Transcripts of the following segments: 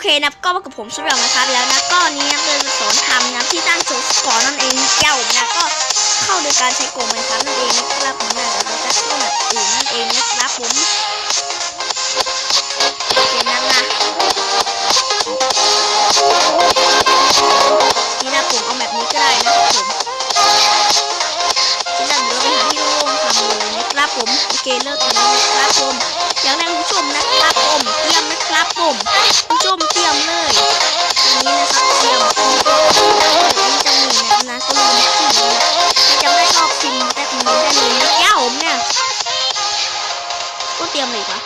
เคนะก็มากับผมสุดยอดนะครับแล้วนะก็นี้นะเราจะสอนทำนะที่ตั้งโจทย์ก่อนนั่นเองเจ้านะก็เข้าโดยการใช้โกงมันครับนั่นเองนะครับผมนะเดี๋ยวเราจะเข้าแบบอื่นนั่นเองนะครับผมโอเคนะนะนี่นะผมเอาแบบนี้ก็ได้นะครับผมที่นั่นเดี๋ยวเราไปหาที่โล่งๆทำเลยนะครับผมโอเคเลิกกันแล้วนะครับผมอย่างแรกผู้ชมนะ ได้เลยนะแก้วผมเนี่ย ก็เตรียมเลยปะ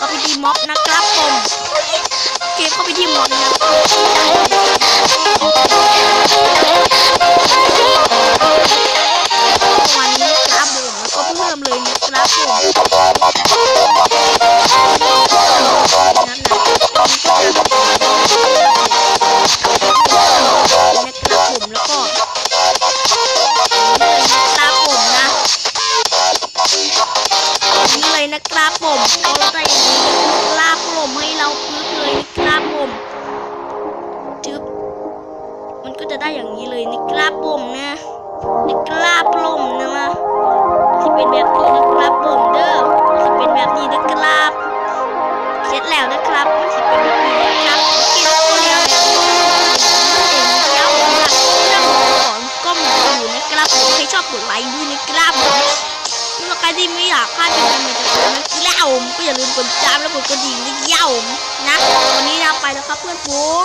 ก็ไปดีม็อบนะครับผมเกมก็ไปที่ม็อบนะครับวันนี้ครับผมแล้วก็เพิ่มเลยนะครับผม นะครับผมก็เราได้อย่างนี้ครับผมให้เราปึ๊บเลยนะครับผมจึ๊บมันก็จะได้อย่างนี้เลยนะครับผมนะนะครับผมนะมาที่เป็นแบบนี้นะครับผมเด้อที่เป็นแบบนี้นะครับ เสร็จแล้วนะครับมันจะเป็นแบบนี้นะครับกินแล้วแบบนี้เองเจ้านะเรื่องของก็มีอยู่นะครับผมใครชอบกดไลค์ด้วยนะครับผม ครที่ไม่อยากพลาดเป็นการเมืองจากผมนะเล่าผมก็อย่าลืมกดติดตามและกดกระดิ่งด้วยเย่าผมนะวันนี้นะไปแล้วครับเพื่อนฝูง